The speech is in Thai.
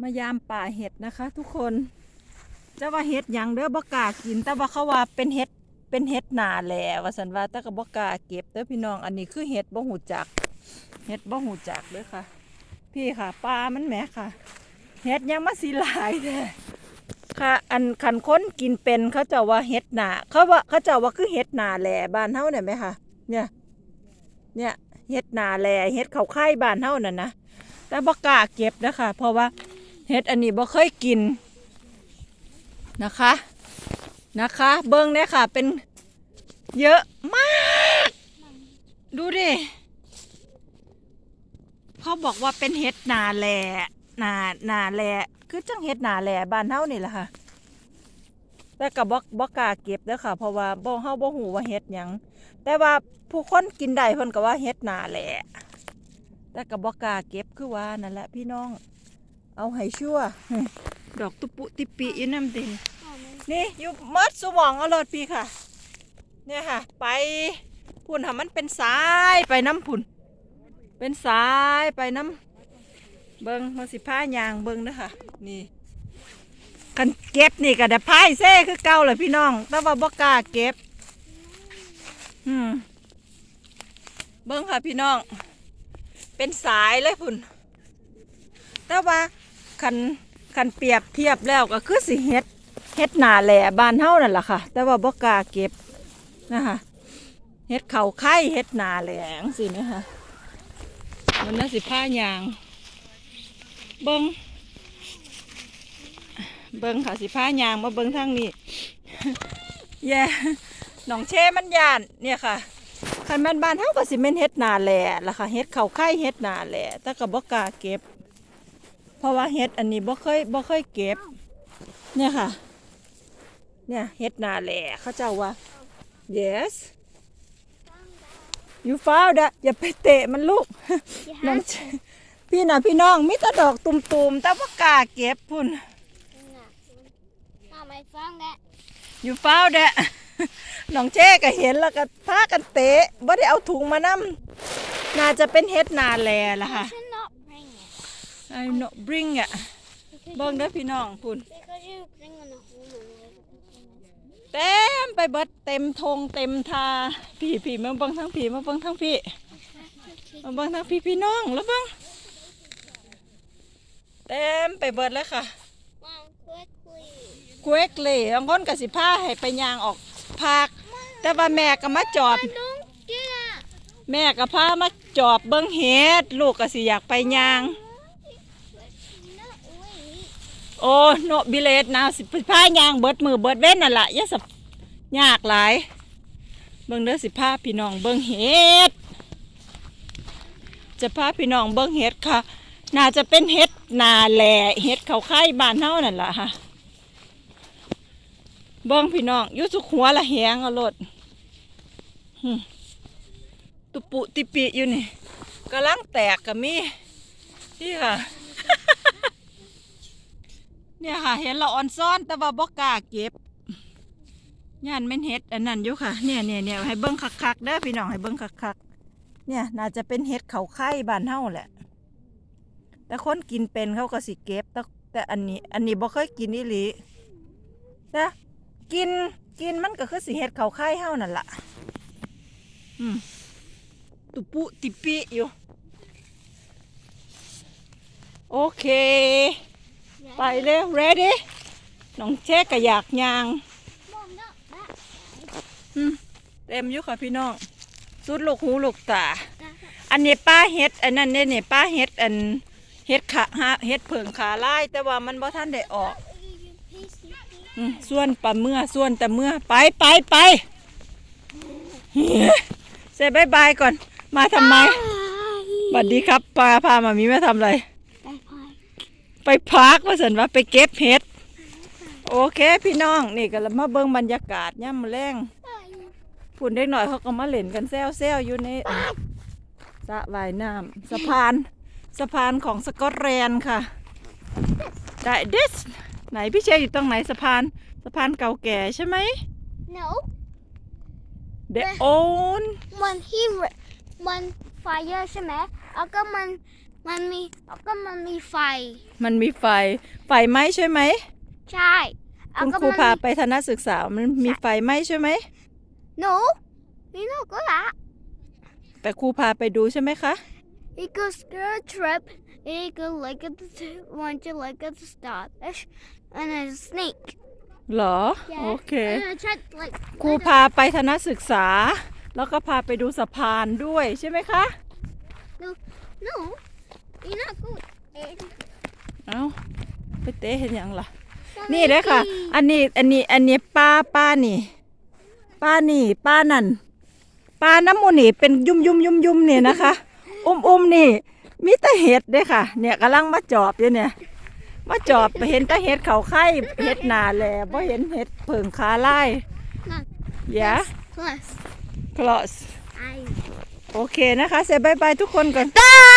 มายามป่าเห็ดนะคะ ทุกคนจะว่าเห็ดหยังเด้อบ่กล้ากิน แต่ว่าเขาว่าเป็นเห็ดเป็นเห็ดหนาแหละว่าสันว่าแต่ก็บ่กล้าเก็บเด้อพี่น้องอันนี้คือเห็ดบ่หูจักเห็ดบ่หูจักเด้อค่ะ พี่ค่ะปลามันแหมค่ะเห็ดยังมาสิหลายแท้ค่ะ อันคันค้นกินเป็นเขาเจ้าว่าเห็ดหนาเขาว่าเขาเจ้าว่าคือเห็ดหนาแหล่บ้านเฮาเนี่ยไหมคะเนี่ย เนี่ยเห็ดหนาแหล่เห็ดเขาไข่บ้านเฮานั่นนะ แต่บ่กล้าเก็บนะคะ เพราะว่าเห็ดอันนี้บ่เคยกินนะคะนะคะ เบิ้งเนี่ยค่ะ เป็นเยอะมาก ดูดิเขาบอกว่าเป็นเห็ดนาแหล่นานาแหล่คือจังเห็ดนาแหล่บ้านเฮานี่แหละค่ะแต่กับบ่บ่กล้าเก็บเด้อค่ะ เพราะว่าบ่เฮาบ่ฮู้ว่าเห็ดหยังแต่ว่าผู้คนกินได้เพิ่นก็ว่าเฮ็ดนาแหละแต่ก็บ่กล้าเก็บ คือว่านั่นแหละพี่น้อง เอาให้ชัวร์ดอกตุปุติปิอยู่น้ำดินนี่อยู่หมดสมองเอารถพี่ค่ะ เนี่ยค่ะ ไปพุ่นค่ะมันเป็นสายไปน้ำพุ่น เป็นสายไปน้ำเบิงมาสิผ้ายางเบิงเด้อค่ะนี่กันเก็บนี่ก็ได้พายเซ่คือเก่าเลยพี่น้อง แต่ว่าบ่กล้าเก็บ อืม เบิ้งค่ะพี่น้อง เป็นสายเลยพุ่น แต่ว่าคันคันเปรียบเทียบแล้วก็คือสิเฮ็ดเฮ็ดหนาแหล่บ้านเฮานั่นแหละค่ะ แต่ว่าบ่กล้าเก็บนะคะเฮ็ดเข่าไข่เฮ็ดหนาแหลงสิไหมคะมันน่าสิผ้ายาง เบิ้งเบิ้งค่ะสิผ้ายางมาเบิ้งทางนี้แย่หนองเช่มันยานเนี่ยค่ะ คันแม่นบ้านเฮาก็สิแม่นเฮ็ดนาแหล่ล่ะค่ะเฮ็ดข้าวไข่เฮ็ดนาแหล่แต่ก็บ่กล้าเก็บ เพราะว่าเฮ็ดอันนี้บ่เคยบ่เคยเก็บ เนี่ยค่ะ เนี่ยเฮ็ดนาแหล่เขาเจ้าว่า yes you found it อย่าไปเตะมันลูก You น้อง have เชพี่น่ะพี่น้องมีแต่ดอกตุ่มๆแต่บ่กล้าเก็บพุ่น Mom, I found that. อยู่เฝ้าเด้อ น้องเจ้ก็เห็นแล้วก็พากันเตะบ่ได้เอาถุงมานำน่าจะเป็นเฮ็ดนาแลล่ะค่ะ You should not bring it. I no bring อะ Because, เบิ่งเด้อพี่น้องพุ่น because you bring in a home and เต็มไปเบิดเต็มธงเต็มทาพี่พี่มาเบิ่งทั้งพี่มาเบิ่งทั้งพี่ มาเบิ่งทั้งพี่พี่น้องแล้วเบิ่งเต็มไปเบิดเลยค่ะ Mom, quickly. กวกเลยบางคนก็สิพาให้ไปย่างออกภาค แต่ว่าแม่ก็มาจอบ แม่ก็พามาจอบเบิ้งเฮ็ดลูกก็สิอยากไปย่าง โอ้โนบิเลตนาสิพาย่างเบิดมือเบิดเว้นนั่นละย่าสับยากหลาย เบิ่งเด้อสิพาพี่น้องเบิ่งเฮ็ดจะพาพี่น้องเบิ่งเฮ็ดค่ะ น่าจะเป็นเฮ็ดนาแหล่เฮ็ดเขาไข่บ้านเฮานั่นล่ะค่ะเบิ่งพี่น้องอยู่สุกหัวละแหงเอาโลด ตุปุติปิอยู่นี่กำลังแตกก็มีนี่ค่ะ เนี่ยค่ะ เห็นเราออนซ่อนแต่ว่าบ่กล้าเก็บย่านแม่นเฮ็ดอันนั้นอยู่ค่ะ เนี่ยเนี่ยเนี่ยให้เบิ่งคักๆเด้อพี่น้องให้เบิ่งคักๆเนี่ย น่าจะเป็นเฮ็ดเขาไข่บานเฮาแหละ แต่คนกินเป็นเขาก็สิเก็บ แต่แต่อันนี้ อันนี้บ่เคยกินอีหลีแต่กินกินมันก็คือสิเฮ็ดเขาไข่เฮานั่นล่ะ อืมตุปุติปิอยู่ โอเค ไปเร็ว ready น้องเช็กก็อยากยาง Mom, not that. อืมเต็มอยู่ค่ะพี่น้อง สุดลูกหูลูกตา That's อันนี้ป้าเฮ็ด อันนั้นเนี่ยนี่ป้าเฮ็ดอันเฮ็ดขาฮะเฮ็ดเผิงขาลายแต่ว่ามันบ่ทันได้ออก you piece, you piece. อืมส่วนปลาเมื่อส่วนแต่เมื่อไปไปไป เฮ้ยเซบายบายก่อน มาทำไมสวัสดีครับปาพามามีมาทำอะไร Bye bye. ไปพักว่าสันว่าไปเก็บเห็ด โอเคพี่น้องนี่ก็มาเบิ่งบรรยากาศย่ำมอแรงฝุ่นเด็กหน่อยเขาก็มาเล่นกันแซวแซวๆอยู่ในสระว่ายน้ำสะพานสะพานของสกอตแลนด์ค่ะ ได้เดสไหนพี่เชยอยู่ตรงไหนสะพานสะพานเก่าแก่ใช่ไหม No. เดโอน When he, re- when fire ใช่ไหมแล้วก็มันมันมีแล้วก็มันมีไฟ มันมีไฟ ไฟไหม้ใช่ไหม ใช่แล้วคุณก็ครูมันพามี ไปทนศึกษา มันมีไฟไหม้ใช่ไหม No, you know go that. แต่ครูพาไปดูใช่ไหมคะ You go skirt trip. You go look at the t- want to look at the starfish and there's a snake. เหรอ โอเค And I tried to, like ครูพาไปทนศึกษา แล้วก็พาไปดูสะพานด้วยใช่ไหมคะ no, you're not good. Ed. เอาไปเตะเห็นยังล่ะ นี่เด้อค่ะ อันนี้อันนี้อันนี้ป้าป้านี่ ป้านี่ป้านั่นป้าน้ำมูนี่เป็นยุ่มยุ่มยุ่มยุ่มเนี่ยนะคะ อุ้มอุ้มนี่ มีแต่เห็ดเด้อค่ะ เนี่ยกำลังมาจอบอยู่เนี่ย มาจอบเห็นแต่เห็ดเขาไข่เห็ดหนาแหล่บ่เห็นเห็ดเผิงขาลาย No. อย่า Plus, คลอส I. โอเคนะคะเซบายบายทุกคนก่อน Bye.